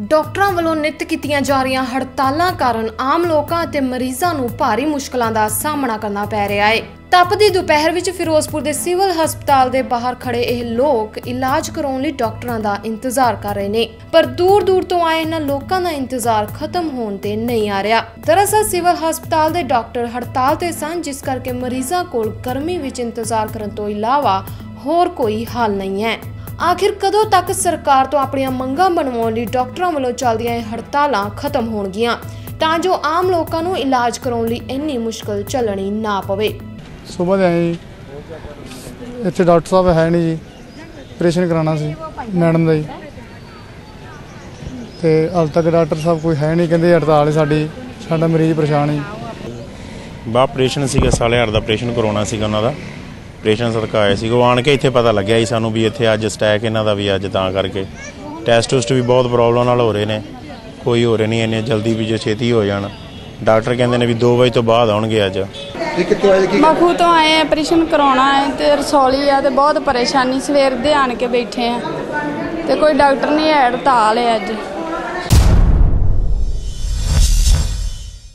ਡਾਕਟਰਾਂ ਵੱਲੋਂ ਨਿਤ ਕੀਤੀਆਂ ਜਾ ਰਹੀਆਂ ਹੜਤਾਲਾਂ ਕਾਰਨ ਆਮ ਲੋਕਾਂ ਅਤੇ ਮਰੀਜ਼ਾਂ ਨੂੰ ਭਾਰੀ ਮੁਸ਼ਕਲਾਂ ਦਾ ਸਾਹਮਣਾ ਕਰਨਾ ਪੈ ਰਿਹਾ ਹੈ। ਤਪਦੀ ਦੁਪਹਿਰ ਵਿੱਚ ਫਿਰੋਜ਼ਪੁਰ ਦੇ ਸਿਵਲ ਹਸਪਤਾਲ ਦੇ ਬਾਹਰ ਖੜੇ ਇਹ ਲੋਕ ਇਲਾਜ ਕਰਾਉਣ ਲਈ ਡਾਕਟਰਾਂ ਦਾ ਇੰਤਜ਼ਾਰ ਕਰ ਰਹੇ ਨੇ। ਪਰ ਦੂਰ ਦੂਰ ਤੋਂ ਆਏ ਇਹਨਾਂ ਲੋਕਾਂ ਦਾ ਇੰਤਜ਼ਾਰ ਖਤਮ ਹੋਣ ਤੇ ਨਹੀਂ ਆ ਰਿਹਾ। ਦਰਅਸਲ ਸਿਵਲ ਹਸਪਤਾਲ ਦੇ ਡਾਕਟਰ ਹੜਤਾਲ ਤੇ ਸਨ, ਜਿਸ ਕਰਕੇ ਮਰੀਜ਼ਾਂ ਕੋਲ ਗਰਮੀ ਵਿੱਚ ਇੰਤਜ਼ਾਰ ਕਰਨ ਤੋਂ ਇਲਾਵਾ ਹੋਰ ਕੋਈ ਹੱਲ ਨਹੀਂ ਹੈ। ਆਖਿਰ ਕਦੋਂ ਤੱਕ ਸਰਕਾਰ ਤੋਂ ਆਪਣੀਆਂ ਮੰਗਾਂ ਬਣਵਾਉਣ ਲਈ ਡਾਕਟਰਾਂ ਵੱਲੋਂ ਚੱਲਦੀਆਂ ਇਹ ਹੜਤਾਲਾਂ ਖਤਮ ਹੋਣਗੀਆਂ? ਤਾਂ ਜੋ ਆਮ ਲੋਕਾਂ ਨੂੰ ਇਲਾਜ ਕਰਾਉਣ ਲਈ ਇੰਨੀ ਮੁਸ਼ਕਲ ਚੱਲਣੀ ਨਾ ਪਵੇ। ਸੁਬਹ ਦੇ ਆਏ ਇੱਥੇ ਡਾਕਟਰ ਸਾਹਿਬ ਹੈ ਨਹੀਂ ਜੀ। ਆਪਰੇਸ਼ਨ ਕਰਾਉਣਾ ਸੀ ਮੈਡਮ ਦਾ ਜੀ। ਤੇ ਹਾਲ ਤੱਕ ਡਾਕਟਰ ਸਾਹਿਬ ਕੋਈ ਹੈ ਨਹੀਂ ਕਹਿੰਦੇ ਹੜਤਾਲ ਹੈ ਸਾਡੀ ਸਾਡਾ ਮਰੀਜ਼ ਪਰੇਸ਼ਾਨ ਹੈ। ਬਾ ਆਪਰੇਸ਼ਨ ਸੀਗਾ ਸਾਲੇ ਹਾਰ ਦਾ ਆਪਰੇਸ਼ਨ ਕਰਾਉਣਾ ਸੀਗਾ ਉਹਨਾਂ ਦਾ। ਆਪਰੇਸ਼ਨ ਸਦਕਾ ਆਏ ਸੀ। ਉਹ ਆਣ ਕੇ ਇੱਥੇ ਪਤਾ ਲੱਗਿਆ ਸੀ ਸਾਨੂੰ ਵੀ ਇੱਥੇ ਅੱਜ ਸਟੈਕ ਇਹਨਾਂ ਦਾ ਵੀ ਅੱਜ ਤਾਂ ਕਰਕੇ। ਟੈਸਟ ਟੁਸਟ ਵੀ ਬਹੁਤ ਪ੍ਰੋਬਲਮ ਨਾਲ ਹੋ ਰਹੇ ਨੇ। ਕੋਈ ਹੋ ਰਹੇ ਨਹੀਂ ਇੰਨੇ ਜਲਦੀ ਵੀ ਜੇ ਛੇਤੀ ਹੋ ਜਾਣ। ਡਾਕਟਰ ਕਹਿੰਦੇ ਨੇ ਵੀ 2 ਵਜੇ ਤੋਂ ਬਾਅਦ ਆਉਣਗੇ ਅੱਜ। ਇਹ ਕਿੱਥੋਂ ਆਏ ਕੀ ਮਖੂ ਤੋਂ ਆਏ ਆ ਆਪਰੇਸ਼ਨ ਕਰਾਉਣਾ ਹੈ ਤੇ ਰਸੌਲੀ ਆ ਤੇ ਬਹੁਤ ਪਰੇਸ਼ਾਨੀ ਸਵੇਰ ਦੇ ਆਣ ਕੇ ਬੈਠੇ ਆ। ਤੇ ਕੋਈ ਡਾਕਟਰ ਨਹੀਂ ਹੈ ਹੜਤਾਲ ਹੈ ਅੱਜ।